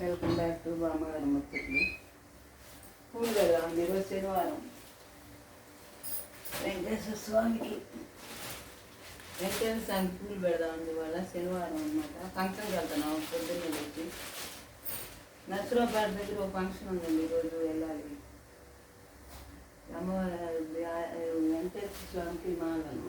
Welcome back to బామ్మగారి ముచ్చట్లు. పూలు కదా ఈరోజు శనివారం. వెంకటేశ్వర స్వామికి వెంకటేశ్వర స్వామికి పూలు పెడదాం అందువల్ల శనివారం అనమాట ఫంక్షన్కి వెళ్తున్నాం పొద్దున్నే వచ్చి నర్సరాబాద్ దగ్గర ఒక ఫంక్షన్ ఉందండి ఈరోజు వెళ్ళాలి. అమ్మవారి వెంకటేశ్వర స్వామికి మాలను.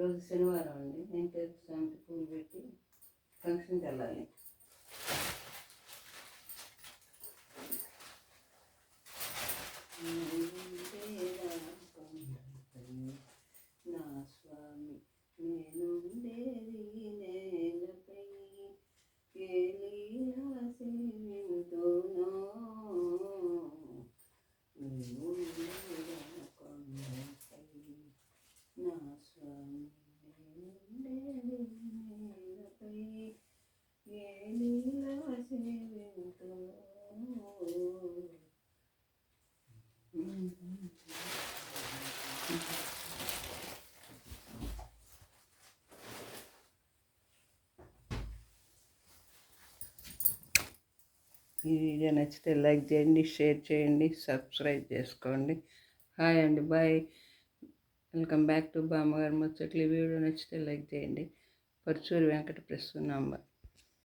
రోజు శనివారం అండి. వెంకటేశ్వర స్వామికి పూలు పెట్టి ఫంక్షన్కి వెళ్ళాలి. ఈ వీడియో నచ్చితే లైక్ చేయండి షేర్ చేయండి సబ్స్క్రైబ్ చేసుకోండి. హాయ్ అండి బాయ్. వెల్కమ్ బ్యాక్ టు బామ్మగారు ముచ్చట్లు. ఈ వీడియో నచ్చితే లైక్ చేయండి. పరుచూరి వెంకట ప్రస్తుతం